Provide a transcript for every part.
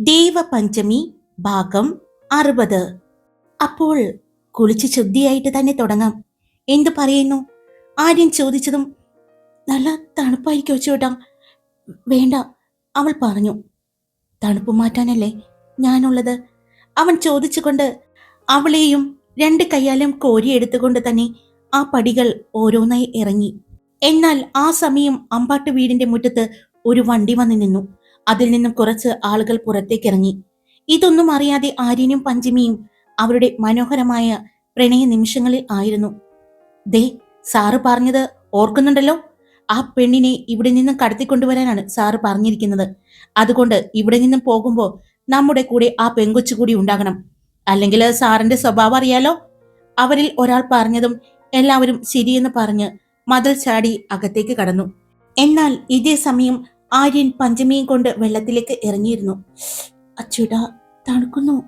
ദേവപഞ്ചമി ഭാഗം അറുപത്. അപ്പോൾ കുളിച്ച് ശുദ്ധിയായിട്ട് തന്നെ തുടങ്ങാം. എന്തു പറയുന്നു? ആര്യൻ ചോദിച്ചതും നല്ല തണുപ്പായിരിക്കും ചേട്ടാ വേണ്ട അവൾ പറഞ്ഞു. തണുപ്പ് മാറ്റാനല്ലേ ഞാനുള്ളത്? അവൻ ചോദിച്ചുകൊണ്ട് അവളെയും രണ്ട് കൈയാലും കോരിയെടുത്തുകൊണ്ട് തന്നെ ആ പടികൾ ഓരോന്നായി ഇറങ്ങി. എന്നാൽ ആ സമയം അമ്പാട്ട് വീടിന്റെ മുറ്റത്ത് ഒരു വണ്ടി വന്നു നിന്നു. അതിൽ നിന്നും കുറച്ച് ആളുകൾ പുറത്തേക്ക് ഇറങ്ങി ഇതൊന്നും അറിയാതെ ആര്യനും പഞ്ചമിയും അവരുടെ മനോഹരമായ പ്രണയ നിമിഷങ്ങളിൽ ആയിരുന്നു. ദേ സാറ് പറഞ്ഞത് ഓർക്കുന്നുണ്ടല്ലോ? ആ പെണ്ണിനെ ഇവിടെ നിന്നും കടത്തിക്കൊണ്ടുവരാനാണ് സാറ് പറഞ്ഞിരിക്കുന്നത്. അതുകൊണ്ട് ഇവിടെ നിന്നും പോകുമ്പോൾ നമ്മുടെ കൂടെ ആ പെങ്കൊച്ചു കൂടി ഉണ്ടാകണം. അല്ലെങ്കിൽ സാറിന്റെ സ്വഭാവം അറിയാലോ? അവരിൽ ഒരാൾ പറഞ്ഞതും എല്ലാവരും ശരിയെന്ന് പറഞ്ഞ് മതിൽ ചാടി അകത്തേക്ക് കടന്നു. എന്നാൽ ഇതേ സമയം ആര്യൻ പഞ്ചമിയും കൊണ്ട് വെള്ളത്തിലേക്ക് ഇറങ്ങിയിരുന്നു. അച്ചുട തണുക്കുന്നു.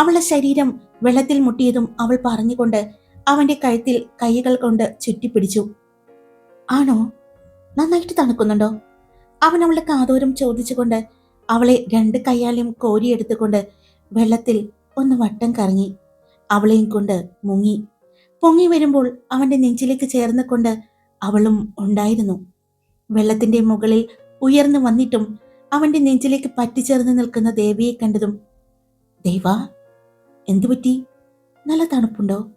അവളുടെ ശരീരം വെള്ളത്തിൽ മുട്ടിയതും അവൾ പറഞ്ഞുകൊണ്ട് അവന്റെ കഴുത്തിൽ കൈകൾ കൊണ്ട് ചുറ്റിപ്പിടിച്ചു. ആണോ? നന്നായിട്ട് തണുക്കുന്നുണ്ടോ? അവൻ അവളുടെ കാതോരം ചോദിച്ചുകൊണ്ട് അവളെ രണ്ട് കൈയാലും കോരിയെടുത്തുകൊണ്ട് വെള്ളത്തിൽ ഒന്ന് വട്ടം കറങ്ങി. അവളെയും കൊണ്ട് മുങ്ങി. പൊങ്ങി വരുമ്പോൾ അവന്റെ നെഞ്ചിലേക്ക് ചേർന്ന് കൊണ്ട് അവളും ഉണ്ടായിരുന്നു. വെള്ളത്തിന്റെ മുകളിൽ ഉയർന്നു വന്നിട്ടും അവന്റെ നെഞ്ചിലേക്ക് പറ്റിച്ചേർന്ന് നിൽക്കുന്ന ദേവിയെ കണ്ടതും ദേവാ എന്തു പറ്റി? നല്ല തണുപ്പുണ്ടോ?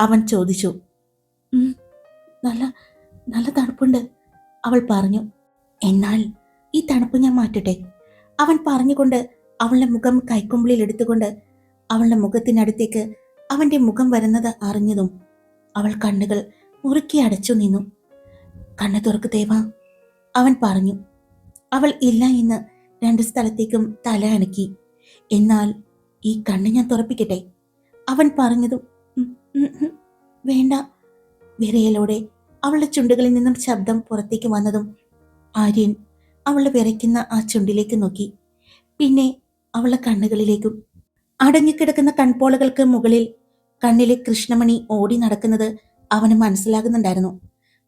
അവൻ ചോദിച്ചു. "ഉം, നല്ല നല്ല തണുപ്പുണ്ട് അവൾ പറഞ്ഞു. എന്നാൽ ഈ തണുപ്പ് ഞാൻ മാറ്റട്ടെ അവൻ പറഞ്ഞുകൊണ്ട് അവളുടെ മുഖം കൈക്കുമ്പിളിൽ എടുത്തുകൊണ്ട് അവളുടെ മുഖത്തിനടുത്തേക്ക് അവന്റെ മുഖം വരുന്നത് അറിഞ്ഞതും അവൾ കണ്ണുകൾ മുറുക്കി അടച്ചു നിന്നു. കണ്ണു തുറക്കു ദേവാ അവൻ പറഞ്ഞു അവൾ ഇല്ല എന്ന് രണ്ട് സ്ഥലത്തേക്കും തല അനക്കി. എന്നാൽ ഈ കണ്ണ് ഞാൻ തുറപ്പിക്കട്ടെ? അവൻ പറഞ്ഞതും "ഉം, ഉം, ഉം, വേണ്ട. വിറയലോടെ അവളുടെ ചുണ്ടുകളിൽ നിന്നും ശബ്ദം പുറത്തേക്ക് വന്നതും ആര്യൻ അവളെ വിറയ്ക്കുന്ന ആ ചുണ്ടിലേക്ക് നോക്കി. പിന്നെ അവളുടെ കണ്ണുകളിലേക്കും അടഞ്ഞുകിടക്കുന്ന കൺപോളകൾക്ക് മുകളിൽ കണ്ണിലെ കൃഷ്ണമണി ഓടി നടക്കുന്നത് അവന് മനസ്സിലാകുന്നുണ്ടായിരുന്നു.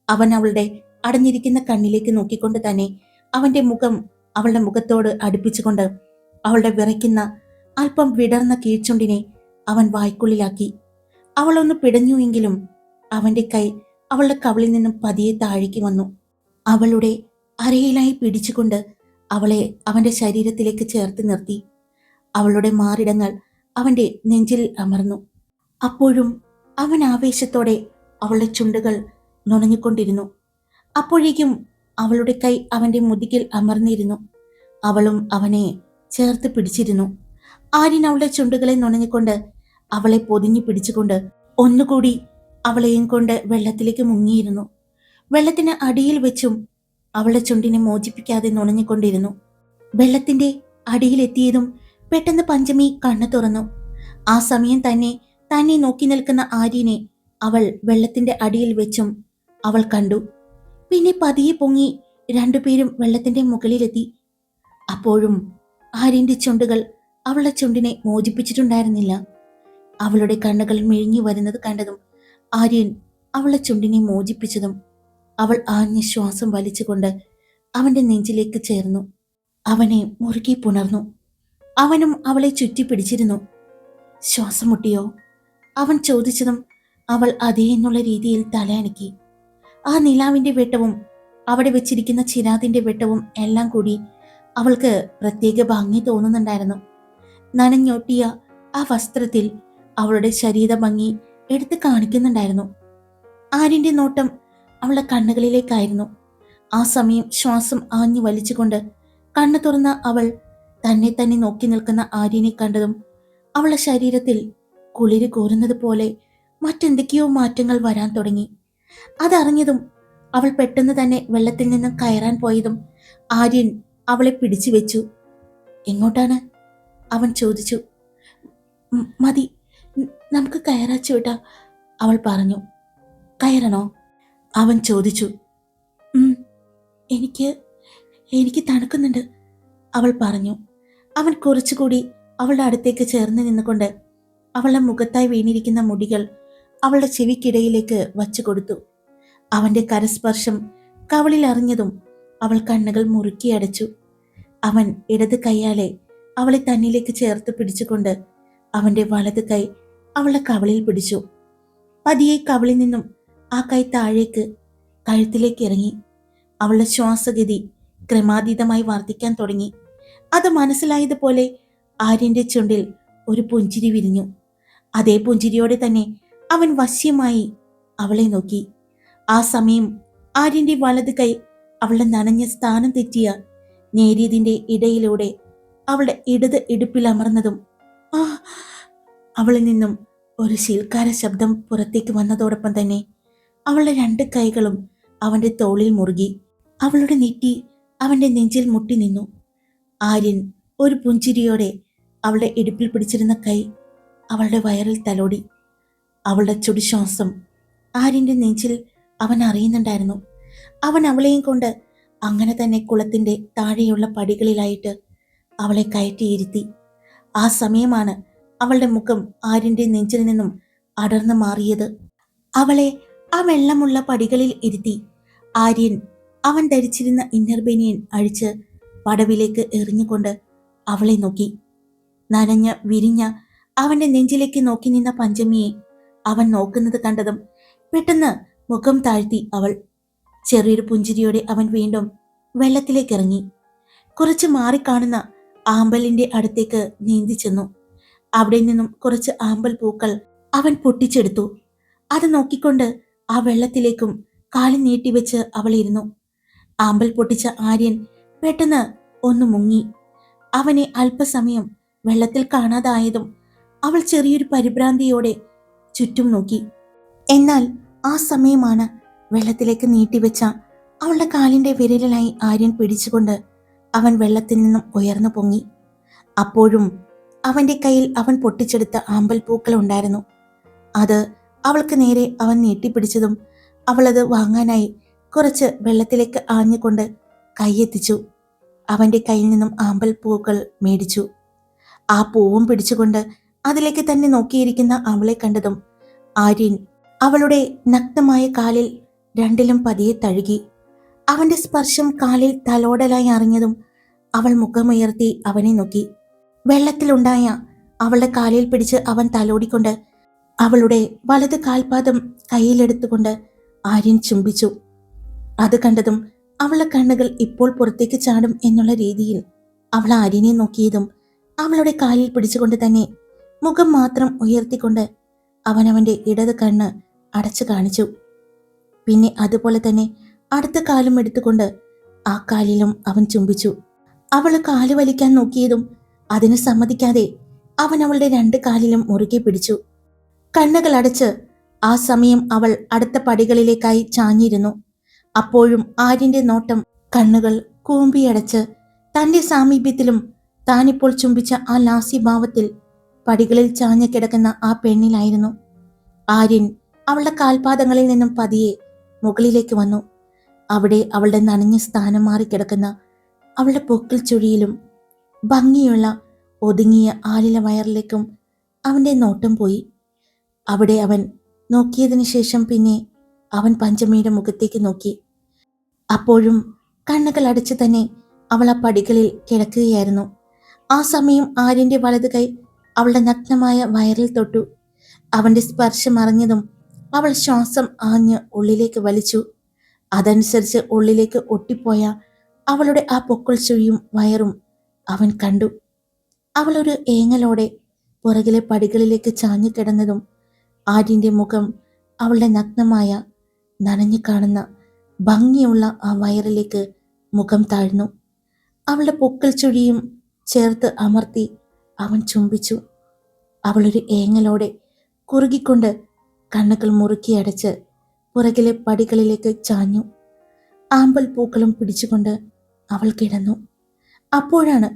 അവൻ അവളുടെ അടഞ്ഞിരിക്കുന്ന കണ്ണിലേക്ക് നോക്കിക്കൊണ്ട് തന്നെ അവന്റെ മുഖം അവളുടെ മുഖത്തോട് അടുപ്പിച്ചുകൊണ്ട് അവളുടെ വിറയ്ക്കുന്ന അല്പം വിടർന്ന കീഴ്ച്ചുണ്ടിനെ അവൻ വായ്ക്കുള്ളിലാക്കി. അവളൊന്ന് പിടഞ്ഞുവെങ്കിലും അവന്റെ കൈ അവളുടെ കവിളിൽ നിന്നും പതിയെ താഴേക്ക് വന്നു. അവളുടെ അരയിലായി പിടിച്ചുകൊണ്ട് അവളെ അവന്റെ ശരീരത്തിലേക്ക് ചേർത്ത് നിർത്തി. അവളുടെ മാറിടങ്ങൾ അവന്റെ നെഞ്ചിൽ അമർന്നു. അപ്പോഴും അവൻ ആവേശത്തോടെ അവളുടെ ചുണ്ടുകൾ നുണഞ്ഞുകൊണ്ടിരുന്നു. അപ്പോഴേക്കും അവളുടെ കൈ അവന്റെ മുതുകിൽ അമർന്നിരുന്നു. അവളും അവനെ ചേർത്ത് പിടിച്ചിരുന്നു. ആര്യൻ അവളുടെ ചുണ്ടുകളെ നുണഞ്ഞുകൊണ്ട് അവളെ പൊതിഞ്ഞു പിടിച്ചുകൊണ്ട് ഒന്നുകൂടി അവളെയും കൊണ്ട് വെള്ളത്തിലേക്ക് മുങ്ങിയിരുന്നു. വെള്ളത്തിന് അടിയിൽ വെച്ചും അവളുടെ ചുണ്ടിനെ മോചിപ്പിക്കാതെ നുണഞ്ഞുകൊണ്ടിരുന്നു. വെള്ളത്തിന്റെ അടിയിലെത്തിയതും പെട്ടെന്ന് പഞ്ചമി കണ്ണു തുറന്നു. ആ സമയം തന്നെ തന്നെ നോക്കി നിൽക്കുന്ന ആര്യനെ അവൾ വെള്ളത്തിന്റെ അടിയിൽ വെച്ചും അവൾ കണ്ടു. പിന്നെ പതിയെ പൊങ്ങി രണ്ടുപേരും വെള്ളത്തിന്റെ മുകളിലെത്തി. അപ്പോഴും ആര്യന്റെ ചുണ്ടുകൾ അവളുടെ ചുണ്ടിനെ മോചിപ്പിച്ചിട്ടുണ്ടായിരുന്നില്ല. അവളുടെ കണ്ണുകൾ മിഴിഞ്ഞു വരുന്നത് കണ്ടതും ആര്യൻ അവളുടെ ചുണ്ടിനെ മോചിപ്പിച്ചതും അവൾ ആഞ്ഞ ശ്വാസം വലിച്ചുകൊണ്ട് അവന്റെ നെഞ്ചിലേക്ക് ചേർന്നു. അവനെ മുറുകെ പുണർന്നു. അവനും അവളെ ചുറ്റി പിടിച്ചിരുന്നു. ശ്വാസം മുട്ടിയോ? അവൻ ചോദിച്ചതും അവൾ അതേ എന്നുള്ള രീതിയിൽ തലയണക്കി. ആ നിലാവിന്റെ വെട്ടവും അവിടെ വെച്ചിരിക്കുന്ന ചിരാതിന്റെ വെട്ടവും എല്ലാം കൂടി അവൾക്ക് പ്രത്യേക ഭംഗി തോന്നുന്നുണ്ടായിരുന്നു. നനഞ്ഞൊട്ടിയ ആ വസ്ത്രത്തിൽ അവളുടെ ശരീര ഭംഗി എടുത്തു കാണിക്കുന്നുണ്ടായിരുന്നു. ആരിന്റെ നോട്ടം അവളുടെ കണ്ണുകളിലേക്കായിരുന്നു. ആ സമയം ശ്വാസം ആഞ്ഞു വലിച്ചുകൊണ്ട് കണ്ണു തുറന്ന അവൾ തന്നെ തന്നെ നോക്കി നിൽക്കുന്ന ആര്യനെ കണ്ടതും അവളുടെ ശരീരത്തിൽ കുളിര് കോരുന്നത് പോലെ മറ്റെന്തൊക്കെയോ മാറ്റങ്ങൾ വരാൻ തുടങ്ങി. അതറിഞ്ഞതും അവൾ പെട്ടെന്ന് തന്നെ വെള്ളത്തിൽ നിന്നും കയറാൻ പോയതും ആര്യൻ അവളെ പിടിച്ചു വെച്ചു. എങ്ങോട്ടാണ്? അവൻ ചോദിച്ചു. മതി. നമുക്ക് കയറാച്ചു വിട്ടാ അവൾ പറഞ്ഞു. കയറണോ? അവൻ ചോദിച്ചു. എനിക്ക് എനിക്ക് തണുക്കുന്നുണ്ട് അവൾ പറഞ്ഞു. അവൻ കുറച്ചുകൂടി അവളുടെ അടുത്തേക്ക് ചേർന്ന് നിന്നുകൊണ്ട് അവളുടെ മുഖത്തായി വീണിരിക്കുന്ന മുടികൾ അവളുടെ ചെവിക്കിടയിലേക്ക് വച്ചു കൊടുത്തു. അവന്റെ കരസ്പർശം കവളിൽ അറിഞ്ഞതും അവൾ കണ്ണുകൾ മുറുക്കിയടച്ചു അവൻ ഇടത് കൈയാലെ അവളെ തന്നിലേക്ക് ചേർത്ത് പിടിച്ചുകൊണ്ട് അവന്റെ വലത് കൈ അവളുടെ കവളിൽ പിടിച്ചു. പതിയെ കവളിൽ നിന്നും ആ കൈ താഴേക്ക് കഴുത്തിലേക്ക് ഇറങ്ങി. അവളുടെ ശ്വാസഗതി ക്രമാതീതമായി വർദ്ധിക്കാൻ തുടങ്ങി. അത് മനസ്സിലായതുപോലെ ആര്യന്റെ ചുണ്ടിൽ ഒരു പുഞ്ചിരി വിരിഞ്ഞു. അതേ പുഞ്ചിരിയോടെ തന്നെ അവൻ വശ്യമായി അവളെ നോക്കി. ആ സമയം ആര്യന്റെ വലത് കൈ അവളുടെ നനഞ്ഞ സ്ഥാനം തെറ്റിയ നേരിയതിന്റെ ഇടയിലൂടെ അവളുടെ ഇടത് ഇടുപ്പിൽ അമർന്നതും ആ അവളിൽ നിന്നും ഒരു ശീൽക്കാര ശബ്ദം പുറത്തേക്ക് വന്നതോടൊപ്പം തന്നെ അവളുടെ രണ്ട് കൈകളും അവന്റെ തോളിൽ മുറുകി അവളുടെ നെറ്റി അവന്റെ നെഞ്ചിൽ മുട്ടി നിന്നു. ആര്യൻ ഒരു പുഞ്ചിരിയോടെ അവളുടെ ഇടുപ്പിൽ പിടിച്ചിരുന്ന കൈ അവളുടെ വയറിൽ തലോടി. അവളുടെ ചുടിശ്വാസം. ആര്യന്റെ നെഞ്ചിൽ അവൻ അറിയുന്നുണ്ടായിരുന്നു. അവൻ അവളെയും കൊണ്ട് അങ്ങനെ തന്നെ കുളത്തിന്റെ താഴെയുള്ള പടികളിലായിട്ട് അവളെ കയറ്റിയിരുത്തി. ആ സമയമാണ് അവളുടെ മുഖം ആര്യന്റെ നെഞ്ചിൽ നിന്നും അടർന്നു മാറിയത്. അവളെ ആ വെള്ളമുള്ള പടികളിൽ ഇരുത്തി ആര്യൻ അവൻ ധരിച്ചിരുന്ന ഇന്നർ ബനിയൻ അഴിച്ച് പടവിലേക്ക് എറിഞ്ഞുകൊണ്ട് അവളെ നോക്കി. നനഞ്ഞ വിരിഞ്ഞ അവന്റെ നെഞ്ചിലേക്ക് നോക്കി നിന്ന പഞ്ചമിയെ അവൻ നോക്കുന്നത് കണ്ടതും പെട്ടെന്ന് മുഖം താഴ്ത്തി അവൾ ചെറിയൊരു പുഞ്ചിരിയോടെ അവൻ വീണ്ടും വെള്ളത്തിലേക്ക് ഇറങ്ങി. കുറച്ച് മാറിക്കാണുന്ന ആമ്പലിന്റെ അടുത്തേക്ക് നീന്തി ചെന്നു. അവിടെ നിന്നും കുറച്ച് ആമ്പൽ പൂക്കൾ അവൻ പൊട്ടിച്ചെടുത്തു. അത് നോക്കിക്കൊണ്ട് ആ വെള്ളത്തിലേക്കും കാലി നീട്ടിവെച്ച് അവൾ ഇരുന്നു. ആമ്പൽ പൊട്ടിച്ച ആര്യൻ പെട്ടെന്ന് ഒന്ന് മുങ്ങി. അവനെ അല്പസമയം വെള്ളത്തിൽ കാണാതായതും അവൾ ചെറിയൊരു പരിഭ്രാന്തിയോടെ ചുറ്റും നോക്കി. എന്നാൽ ആ സമയമാണ് വെള്ളത്തിലേക്ക് നീട്ടിവെച്ച അവളുടെ കാലിന്റെ വിരലിലായി ആര്യൻ പിടിച്ചുകൊണ്ട് അവൻ വെള്ളത്തിൽ നിന്നും ഉയർന്നു പൊങ്ങി. അപ്പോഴും അവന്റെ കയ്യിൽ അവൻ പൊട്ടിച്ചെടുത്ത ആമ്പൽ പൂക്കൾ ഉണ്ടായിരുന്നു. അത് അവൾക്ക് നേരെ അവൻ നീട്ടിപ്പിടിച്ചതും അവളത് വാങ്ങാനായി കുറച്ച് വെള്ളത്തിലേക്ക് ആഞ്ഞുകൊണ്ട് കൈയെത്തിച്ചു. അവന്റെ കയ്യിൽ നിന്നും ആമ്പൽ പൂക്കൾ മേടിച്ചു. ആ പൂവും പിടിച്ചുകൊണ്ട് അതിലേക്ക് തന്നെ നോക്കിയിരിക്കുന്ന അവളെ കണ്ടതും ആര്യൻ അവളുടെ നഗ്നമായ കാലിൽ രണ്ടിലും പതിയെ തഴുകി. അവന്റെ സ്പർശം കാലിൽ തലോടലായി അറിഞ്ഞതും അവൾ മുഖമുയർത്തി അവനെ നോക്കി. വെള്ളത്തിലുണ്ടായ അവളുടെ കാലിൽ പിടിച്ച് അവൻ തലോടിക്കൊണ്ട് അവളുടെ വലത് കാൽപാദം കയ്യിലെടുത്തുകൊണ്ട് ആര്യൻ ചുംബിച്ചു. അത് കണ്ടതും അവളുടെ കണ്ണുകൾ ഇപ്പോൾ പുറത്തേക്ക് ചാടും എന്നുള്ള രീതിയിൽ അവൾ ആര്യനെ നോക്കിയതും അവളുടെ കാലിൽ പിടിച്ചുകൊണ്ട് തന്നെ മുഖം മാത്രം ഉയർത്തിക്കൊണ്ട് അവൻ അവന്റെ ഇടത് കണ്ണ് അടച്ചു കാണിച്ചു. പിന്നെ അതുപോലെ തന്നെ അടുത്ത കാലും എടുത്തുകൊണ്ട് ആ കാലിലും അവൻ ചുംബിച്ചു. അവൾ കാൽ വലിക്കാൻ നോക്കിയതും അതിന് സമ്മതിക്കാതെ അവൻ അവളുടെ രണ്ട് കാലിലും മുറുകെ പിടിച്ചു. കണ്ണുകൾ അടച്ച് ആ സമയം അവൾ അടുത്ത പടികളിലേക്കായി ചാഞ്ഞിരുന്നു. അപ്പോഴും ആര്യന്റെ നോട്ടം കണ്ണുകൾ കൂമ്പിയടച്ച് തന്റെ സാമീപ്യത്തിലും താനിപ്പോൾ ചുംബിച്ച ആ ലാസ്യഭാവത്തിൽ പടികളിൽ ചാഞ്ഞു കിടക്കുന്ന ആ പെണ്ണിലായിരുന്നു. ആര്യൻ അവളുടെ കാൽപാദങ്ങളിൽ നിന്നും പതിയെ മുകളിലേക്ക് വന്നു. അവിടെ അവളുടെ നനഞ്ഞ സ്ഥാനം മാറി കിടക്കുന്ന അവളുടെ പൊക്കിൽ ചുഴിയിലും ഭംഗിയുള്ള ഒതുങ്ങിയ ആലില വയറിലേക്കും അവന്റെ നോട്ടം പോയി. അവിടെ അവൻ നോക്കിയതിനു ശേഷം പിന്നെ അവൻ പഞ്ചമിയുടെ മുഖത്തേക്ക് നോക്കി. അപ്പോഴും കണ്ണുകൾ അടച്ചു തന്നെ അവൾ ആ പടികളിൽ കിടക്കുകയായിരുന്നു. ആ സമയം ആര്യന്റെ വലതു കൈ അവളുടെ നഗ്നമായ വയറിൽ തൊട്ടു. അവന്റെ സ്പർശം അറിഞ്ഞതും അവൾ ശ്വാസം ആഞ്ഞ് ഉള്ളിലേക്ക് വലിച്ചു. അതനുസരിച്ച് ഉള്ളിലേക്ക് ഒട്ടിപ്പോയ അവളുടെ ആ പൊക്കൾ ചുഴിയും വയറും അവൻ കണ്ടു. അവളൊരു ഏങ്ങലോടെ പുറകിലെ പടികളിലേക്ക് ചാഞ്ഞു കിടന്നതും ആര്യന്റെ മുഖം അവളുടെ നഗ്നമായ നനഞ്ഞു കാണുന്ന ഭംഗിയുള്ള ആ വയറിലേക്ക് മുഖം താഴ്ന്നു. അവളുടെ പൊക്കൽ ചുഴിയും ചേർത്ത് അമർത്തി അവൻ ചുംബിച്ചു. അവളൊരു ഏങ്ങലോടെ കുറുകിക്കൊണ്ട് കണ്ണുകൾ മുറുക്കി അടച്ച് പുറകിലെ പടികളിലേക്ക് ചാഞ്ഞു. ആമ്പൽ പൂക്കളും പിടിച്ചുകൊണ്ട് അവൾ കിടന്നു. അപ്പോഴാണ്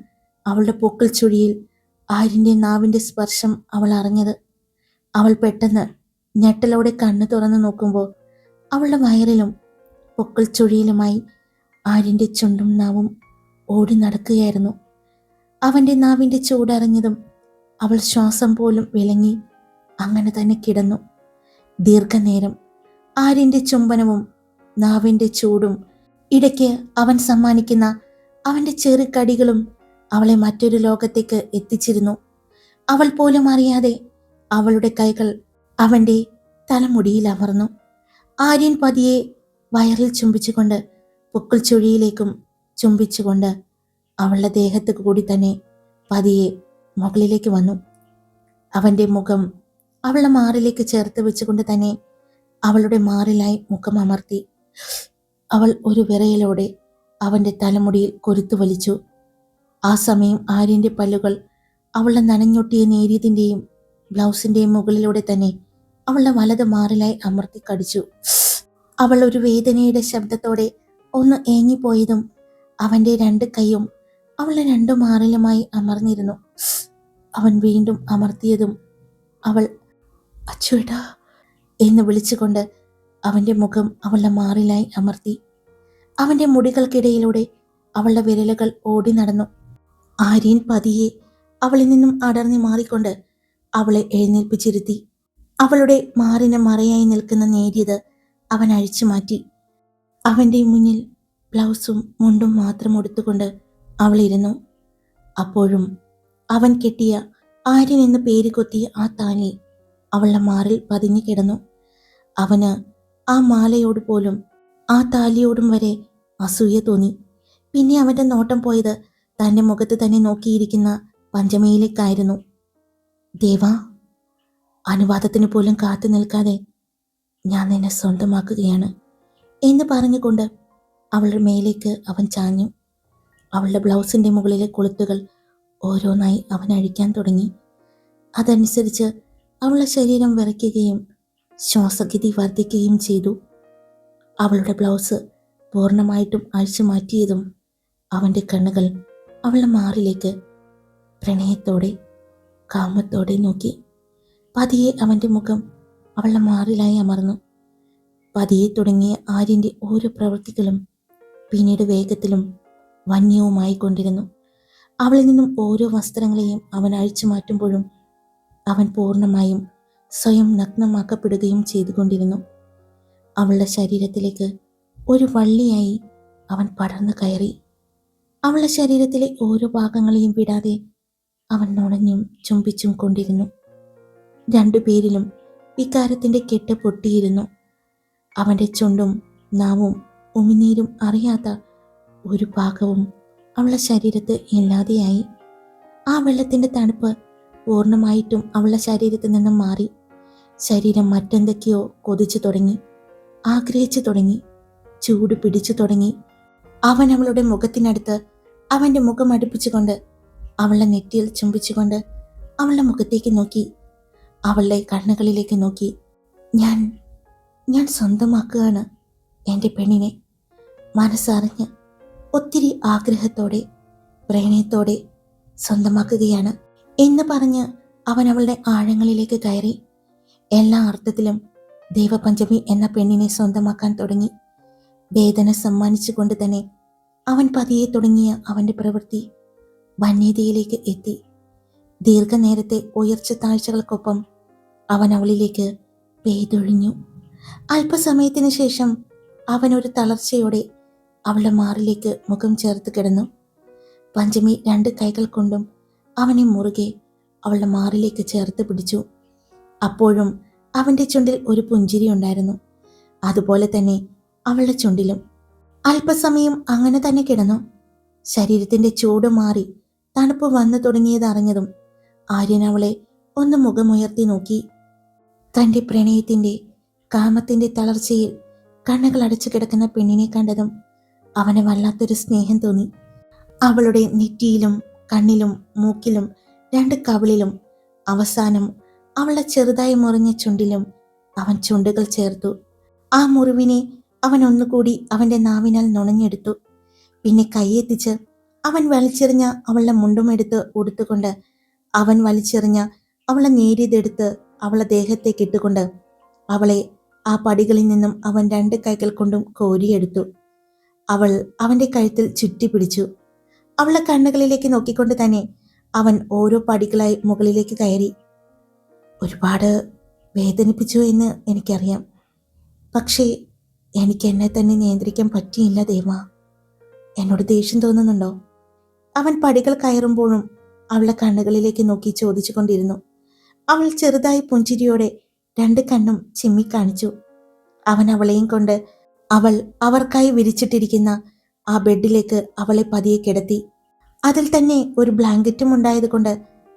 അവളുടെ പൂക്കൾ ചുഴിയിൽ ആരിന്റെ നാവിന്റെ സ്പർശം അവൾ അറിഞ്ഞത്. അവൾ പെട്ടെന്ന് ഞെട്ടലോടെ കണ്ണു തുറന്നു നോക്കുമ്പോൾ അവളുടെ വയറിലും പൊക്കൽ ചുഴിയിലുമായി ആരിന്റെ ചുണ്ടും നാവും ഓടി നടക്കുകയായിരുന്നു. അവന്റെ നാവിന്റെ ചൂടറിഞ്ഞതും അവൾ ശ്വാസം പോലും വിളങ്ങി അങ്ങനെ തന്നെ കിടന്നു. ദീർഘനേരം ആരിന്റെ ചുംബനവും നാവിന്റെ ചൂടും ഇടയ്ക്ക് അവൻ സമ്മാനിക്കുന്ന അവന്റെ ചെറുകടികളും അവളെ മറ്റൊരു ലോകത്തേക്ക് എത്തിച്ചിരുന്നു. അവൾ പോലും അറിയാതെ അവളുടെ കൈകൾ അവന്റെ തലമുടിയിൽ അമർന്നു. ആര്യൻ പതിയെ വയറിൽ ചുംബിച്ചുകൊണ്ട് പൊക്കിൾ ചുഴിയിലേക്കും ചുംബിച്ചുകൊണ്ട് അവളുടെ ദേഹത്ത് കൂടി തന്നെ പതിയെ മുകളിലേക്ക് വന്നു. അവന്റെ മുഖം അവളുടെ മാറിലേക്ക് ചേർത്ത് വെച്ചുകൊണ്ട് തന്നെ അവളുടെ മാറിലായി മുഖം അമർത്തി. അവൾ ഒരു വിറയലോടെ അവന്റെ തലമുടിയിൽ കൊരുത്തു വലിച്ചു. ആ സമയം ആര്യന്റെ പല്ലുകൾ അവളുടെ നനഞ്ഞൊട്ടിയ നേരിയതിന്റെയും ബ്ലൗസിന്റെയും മുകളിലൂടെ തന്നെ അവളുടെ വലത് മാറിലായി അമർത്തി കടിച്ചു. അവൾ ഒരു വേദനയുടെ ശബ്ദത്തോടെ ഒന്ന് ഏങ്ങിപ്പോയതും അവന്റെ രണ്ട് കൈയും അവളുടെ രണ്ടു മാറിലുമായി അമർന്നിരുന്നു. അവൻ വീണ്ടും അമർത്തിയതും അവൾ അച്ചുവേട്ടാ എന്ന് വിളിച്ചുകൊണ്ട് അവന്റെ മുഖം അവളുടെ മാറിലായി അമർത്തി. അവന്റെ മുടികൾക്കിടയിലൂടെ അവളുടെ വിരലുകൾ ഓടി നടന്നു. ആര്യൻ പതിയെ അവളിൽ നിന്നും അടർന്നു മാറിക്കൊണ്ട് അവളെ എഴുന്നേൽപ്പിച്ചിരുത്തി. അവളുടെ മാറിന് മറയായി നിൽക്കുന്ന നേരിയത് അവൻ അഴിച്ചു മാറ്റി. അവന്റെ മുന്നിൽ ബ്ലൗസും മുണ്ടും മാത്രം ഉടുത്തുകൊണ്ട് അവളിരുന്നു. അപ്പോഴും അവൻ കെട്ടിയ ആര്യൻ എന്ന് പേര് കൊത്തിയ ആ താലി അവളുടെ മാറിൽ പതിഞ്ഞു കിടന്നു. അവന് ആ മാലയോട് പോലും ആ താലിയോടും വരെ അസൂയ തോന്നി. പിന്നെ അവന്റെ നോട്ടം പോയത് തന്റെ മുഖത്ത് തന്നെ നോക്കിയിരിക്കുന്ന പഞ്ചമയിലേക്കായിരുന്നു. ദേവ അനുവാദത്തിന് പോലും കാത്തു നിൽക്കാതെ ഞാൻ നിന്നെ സ്വന്തമാക്കുകയാണ് എന്ന് പറഞ്ഞുകൊണ്ട് അവളുടെ മേലേക്ക് അവൻ ചാഞ്ഞു. അവളുടെ ബ്ലൗസിന്റെ മുകളിലെ കൊളുത്തുകൾ ഓരോന്നായി അവൻ അഴിക്കാൻ തുടങ്ങി. അതനുസരിച്ച് അവളുടെ ശരീരം വിറയ്ക്കുകയും ശ്വാസഗതി വർദ്ധിക്കുകയും ചെയ്തു. അവളുടെ ബ്ലൗസ് പൂർണമായിട്ടും അഴിച്ചു മാറ്റിയതും അവന്റെ കണ്ണുകൾ അവളുടെ മാറിലേക്ക് പ്രണയത്തോടെ കാമത്തോടെ നോക്കി. പതിയെ അവന്റെ മുഖം അവളുടെ മാറിലായി അമർന്നു. പതിയെ തുടങ്ങിയ ആര്യന്റെ ഓരോ പ്രവൃത്തികളും പിന്നീട് വേഗത്തിലും വന്യവുമായി കൊണ്ടിരുന്നു. അവളിൽ നിന്നും ഓരോ വസ്ത്രങ്ങളെയും അവൻ അഴിച്ചു മാറ്റുമ്പോഴും അവൻ പൂർണമായും സ്വയം നഗ്നമാക്കപ്പെടുകയും ചെയ്തുകൊണ്ടിരുന്നു. അവളുടെ ശരീരത്തിലേക്ക് ഒരു വള്ളിയായി അവൻ പടർന്നു കയറി. അവളുടെ ശരീരത്തിലെ ഓരോ ഭാഗങ്ങളെയും വിടാതെ അവൻ നുണഞ്ഞും ചുംബിച്ചും കൊണ്ടിരുന്നു. രണ്ടുപേരിലും വികാരത്തിന്റെ കെട്ട് പൊട്ടിയിരുന്നു. അവന്റെ ചുണ്ടും നാവും ഉമിനീരും അറിയാത്ത ഒരു ഭാഗവും അവളുടെ ശരീരത്ത് ഇല്ലാതെയായി. ആ വെള്ളത്തിന്റെ തണുപ്പ് പൂർണമായിട്ടും അവളുടെ ശരീരത്തിൽ നിന്നും മാറി. ശരീരം മറ്റെന്തൊക്കെയോ കൊതിച്ചു തുടങ്ങി ആഗ്രഹിച്ചു തുടങ്ങി ചൂട് പിടിച്ചു തുടങ്ങി. അവൻ അവളുടെ മുഖത്തിനടുത്ത് അവന്റെ മുഖം അടുപ്പിച്ചുകൊണ്ട് അവളുടെ നെറ്റിയിൽ ചുംബിച്ചുകൊണ്ട് അവളുടെ മുഖത്തേക്ക് നോക്കി അവളുടെ കണ്ണുകളിലേക്ക് നോക്കി. ഞാൻ ഞാൻ സ്വന്തമാക്കുകയാണ് എന്റെ പെണ്ണിനെ മനസ്സറിഞ്ഞ് ഒത്തിരി ആഗ്രഹത്തോടെ പ്രണയത്തോടെ സ്വന്തമാക്കുകയാണ് എന്ന് പറഞ്ഞ് അവൻ അവളുടെ ആഴങ്ങളിലേക്ക് കയറി. എല്ലാ അർത്ഥത്തിലും ദേവപഞ്ചമി എന്ന പെണ്ണിനെ സ്വന്തമാക്കാൻ തുടങ്ങി. വേദന സമ്മാനിച്ചുകൊണ്ട് തന്നെ അവൻ പതിയെ തുടങ്ങിയ അവന്റെ പ്രവൃത്തി വന്യതയിലേക്ക് എത്തി. ദീർഘനേരത്തെ ഉയർച്ച താഴ്ചകൾക്കൊപ്പം അവൻ അവളിലേക്ക് പെയ്തൊഴിഞ്ഞു. അല്പസമയത്തിന് ശേഷം അവനൊരു തളർച്ചയോടെ അവളുടെ മാറിലേക്ക് മുഖം ചേർത്ത് കിടന്നു. പഞ്ചമി രണ്ട് കൈകൾ കൊണ്ടും അവനെ മുറുകെ അവളുടെ മാറിലേക്ക് ചേർത്ത് പിടിച്ചു. അപ്പോഴും അവന്റെ ചുണ്ടിൽ ഒരു പുഞ്ചിരി ഉണ്ടായിരുന്നു. അതുപോലെ തന്നെ അവളുടെ ചുണ്ടിലും. അല്പസമയം അങ്ങനെ തന്നെ കിടന്നു. ശരീരത്തിന്റെ ചൂട് മാറി തണുപ്പ് വന്നു തുടങ്ങിയത് അറിഞ്ഞതും ആര്യൻ അവളെ ഒന്ന് മുഖമുയർത്തി നോക്കി. തന്റെ പ്രണയത്തിന്റെ കാമത്തിന്റെ തളർച്ചയിൽ കണ്ണുകൾ അടച്ചു കിടക്കുന്ന പെണ്ണിനെ കണ്ടതും അവന് വല്ലാത്തൊരു സ്നേഹം തോന്നി. അവളുടെ നെറ്റിയിലും കണ്ണിലും മൂക്കിലും രണ്ട് കവിളിലും അവസാനം അവളുടെ ചെറുതായി മുറിഞ്ഞ ചുണ്ടിലും അവൻ ചുണ്ടുകൾ ചേർത്തു. ആ മുറിവിനെ അവൻ ഒന്നുകൂടി അവന്റെ നാവിനാൽ നുണഞ്ഞെടുത്തു. പിന്നെ കൈയെത്തിച്ച് അവൻ വലിച്ചെറിഞ്ഞ അവളുടെ മുണ്ടുമെടുത്ത് ഉടുത്തുകൊണ്ട് അവൻ വലിച്ചെറിഞ്ഞ അവളെ നേരിയതെടുത്ത് അവളെ ദേഹത്തേക്കിട്ടുകൊണ്ട് അവളെ ആ പടികളിൽ നിന്നും അവൻ രണ്ട് കൈകൾ കൊണ്ടും കോരിയെടുത്തു. അവൾ അവന്റെ കഴുത്തിൽ ചുറ്റി പിടിച്ചു. കണ്ണുകളിലേക്ക് നോക്കിക്കൊണ്ട് തന്നെ അവൻ ഓരോ പടികളായി മുകളിലേക്ക് കയറി. ഒരുപാട് വേദനിപ്പിച്ചു എന്ന് എനിക്കറിയാം. പക്ഷേ എനിക്ക് എന്നെ തന്നെ നിയന്ത്രിക്കാൻ പറ്റിയില്ല ദേവ. എന്നോട് ദേഷ്യം തോന്നുന്നുണ്ടോ? അവൻ പടികൾ കയറുമ്പോഴും അവളെ കണ്ണുകളിലേക്ക് നോക്കി ചോദിച്ചുകൊണ്ടിരുന്നു. അവൾ ചെറുതായി പുഞ്ചിരിയോടെ രണ്ട് കണ്ണും ചിമ്മിക്കാണിച്ചു. അവൻ അവളെയും കൊണ്ട് അവൾ അവർക്കായി വിരിച്ചിട്ടിരിക്കുന്ന ആ ബെഡിലേക്ക് അവളെ പതിയെ കിടത്തി. അതിൽ തന്നെ ഒരു ബ്ലാങ്കറ്റും ഉണ്ടായതുകൊണ്ട്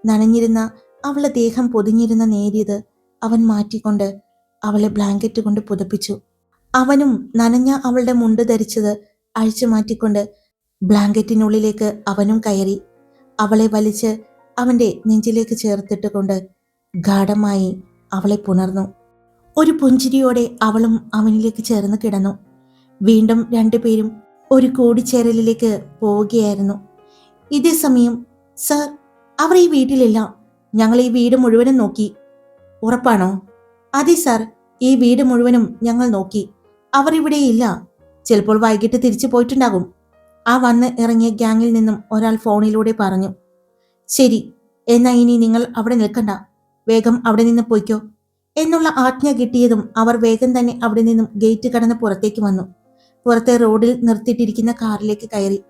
നനഞ്ഞിരുന്ന അവളെ ദേഹം പൊതിഞ്ഞിരുന്ന നേരിയത് അവൻ മാറ്റിക്കൊണ്ട് അവളെ ബ്ലാങ്കറ്റ് കൊണ്ട് പുതപ്പിച്ചു. അവനും നനഞ്ഞ അവളുടെ മുണ്ട് ധരിച്ചത് അഴിച്ചു മാറ്റിക്കൊണ്ട് ബ്ലാങ്കറ്റിനുള്ളിലേക്ക് അവനും കയറി. അവളെ വലിച്ച് അവന്റെ നെഞ്ചിലേക്ക് ചേർത്തിട്ട് കൊണ്ട് ഗാഠമായി അവളെ പുണർന്നു. ഒരു പുഞ്ചിരിയോടെ അവളും അവനിലേക്ക് ചേർന്ന് കിടന്നു. വീണ്ടും രണ്ടുപേരും ഒരു കൂടിച്ചേരലിലേക്ക് പോവുകയായിരുന്നു. ഇതേ സമയം സർ അവർ ഈ വീട്ടിലില്ല ഞങ്ങൾ ഈ വീട് മുഴുവനും നോക്കി. ഉറപ്പാണോ? അതെ സർ. ഈ വീട് മുഴുവനും ഞങ്ങൾ നോക്കി. അവർ ഇവിടെ ഇല്ല. ചിലപ്പോൾ വൈകിട്ട് തിരിച്ചു പോയിട്ടുണ്ടാകും. ആ വന്ന് ഇറങ്ങിയ ഗ്യാങ്ങിൽ നിന്നും ഒരാൾ ഫോണിലൂടെ പറഞ്ഞു ശരി എന്നാ ഇനി നിങ്ങൾ അവിടെ നിൽക്കണ്ട. വേഗം അവിടെ നിന്ന് പോയിക്കോ. എന്നുള്ള ആജ്ഞ കിട്ടിയതും അവർ വേഗം തന്നെ അവിടെ നിന്നും ഗേറ്റ് കടന്ന് പുറത്തേക്ക് വന്നു. പുറത്തെ റോഡിൽ നിർത്തിയിട്ടിരിക്കുന്ന കാറിലേക്ക് കയറി.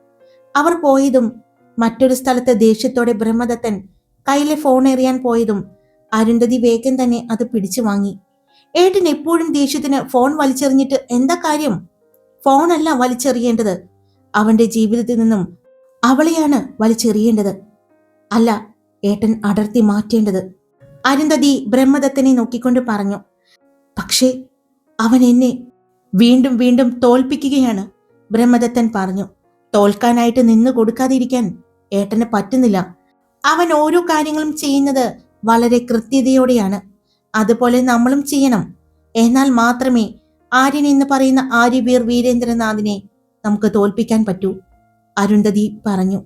അവർ പോയതും മറ്റൊരു സ്ഥലത്ത് ദേഷ്യത്തോടെ ബ്രഹ്മദത്തൻ കയ്യിലെ ഫോൺ എറിയാൻ പോയതും അരുന്ധതി വേഗം തന്നെ അത് പിടിച്ചു വാങ്ങി. ഏട്ടൻ എപ്പോഴും ദേഷ്യത്തിന് ഫോൺ വലിച്ചെറിഞ്ഞിട്ട് എന്താ കാര്യം? ഫോണല്ല വലിച്ചെറിയേണ്ടത്. അവന്റെ ജീവിതത്തിൽ നിന്നും അവളെയാണ് വലിച്ചെറിയേണ്ടത്. അല്ല ഏട്ടൻ അടർത്തി മാറ്റേണ്ടത്. അരുന്ധതി ബ്രഹ്മദത്തനെ നോക്കിക്കൊണ്ട് പറഞ്ഞു പക്ഷേ അവൻ എന്നെ വീണ്ടും വീണ്ടും തോൽപ്പിക്കുകയാണ്. ബ്രഹ്മദത്തൻ പറഞ്ഞു തോൽക്കാനായിട്ട് നിന്ന് കൊടുക്കാതിരിക്കാൻ ഏട്ടന് പറ്റുന്നില്ല. അവൻ ഓരോ കാര്യങ്ങളും ചെയ്യുന്നത് വളരെ കൃത്യതയോടെയാണ്. അതുപോലെ നമ്മളും ചെയ്യണം. എന്നാൽ മാത്രമേ ആര്യൻ എന്ന് പറയുന്ന ആര്യവീർ വീരേന്ദ്രനാഥിനെ നമുക്ക് തോൽപ്പിക്കാൻ പറ്റൂ. അരുന്ധതി പറഞ്ഞു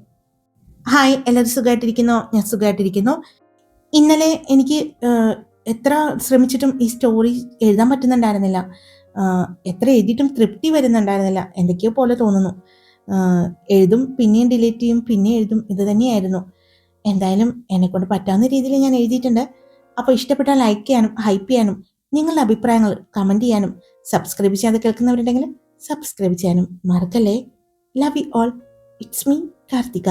ഹായ് എല്ലാവരും സുഖമായിട്ടിരിക്കുന്നു? ഞാൻ സുഖമായിട്ടിരിക്കുന്നു. ഇന്നലെ എനിക്ക് എത്ര ശ്രമിച്ചിട്ടും ഈ സ്റ്റോറി എഴുതാൻ പറ്റുന്നുണ്ടായിരുന്നില്ല. എത്ര എഴുതിയിട്ടും തൃപ്തി വരുന്നുണ്ടായിരുന്നില്ല. എന്തൊക്കെയോ പോലെ തോന്നുന്നു. എഴുതും പിന്നെയും ഡിലീറ്റ് ചെയ്യും പിന്നെ എഴുതും ഇത് തന്നെയായിരുന്നു. എന്തായാലും എന്നെക്കൊണ്ട് പറ്റാവുന്ന രീതിയിൽ ഞാൻ എഴുതിയിട്ടുണ്ട്. അപ്പോൾ ഇഷ്ടപ്പെട്ടാൽ ലൈക്ക് ചെയ്യാനും ഹൈപ്പ് ചെയ്യാനും നിങ്ങളുടെ അഭിപ്രായങ്ങൾ കമന്റ് ചെയ്യാനും സബ്സ്ക്രൈബ് ചെയ്യാതെ കേൾക്കുന്നവരുണ്ടെങ്കിൽ സബ്സ്ക്രൈബ് ചെയ്യാനും മറക്കല്ലേ? Love you all it's me Karthika.